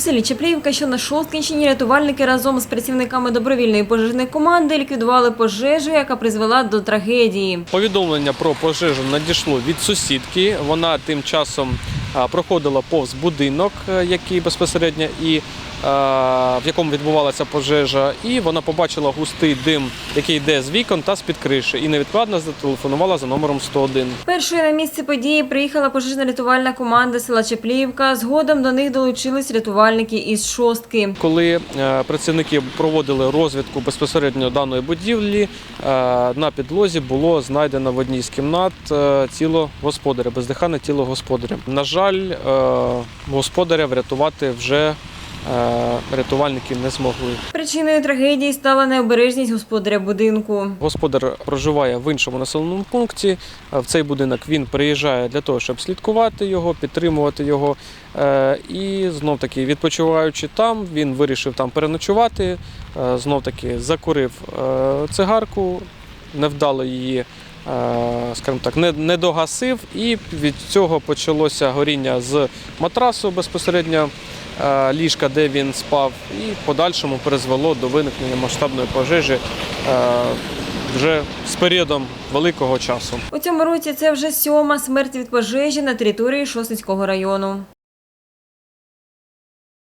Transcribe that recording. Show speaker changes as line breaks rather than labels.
Селі Чепліївка, що на Шосткінщині, рятувальники разом з працівниками добровільної пожежної команди ліквідували пожежу, яка призвела до трагедії.
Повідомлення про пожежу надійшло від сусідки. Вона тим часом проходила повз будинок, е, який безпосередньо і в якому відбувалася пожежа, і вона побачила густий дим, який йде з вікон та з-під криші, і невідкладно зателефонувала за номером 101.
Першою на місце події приїхала пожежно-рятувальна команда села Чепліївка. Згодом до них долучились рятувальники із шостки.
Коли е, працівники проводили розвідку безпосередньо даної будівлі, е, на підлозі було знайдено в одній з кімнат е, тіло господаря, бездихане тіло господаря. На жаль, е, господаря врятувати вже е, рятувальники не змогли.
Причиною трагедії стала необережність господаря будинку.
Господар проживає в іншому населеному пункті. Е, В цей будинок він приїжджає для того, щоб слідкувати його, підтримувати його. Е, І знов таки, відпочиваючи там, він вирішив там переночувати. Е, Знов таки закурив е, цигарку, невдало її, е, скажімо так, не, не догасив, і від цього почалося горіння з матрасу безпосередньо е, ліжка, де він спав, і в подальшому призвело до виникнення масштабної пожежі е, вже з періодом великого часу.
У цьому році це вже сьома смерть від пожежі на території Шосницького району.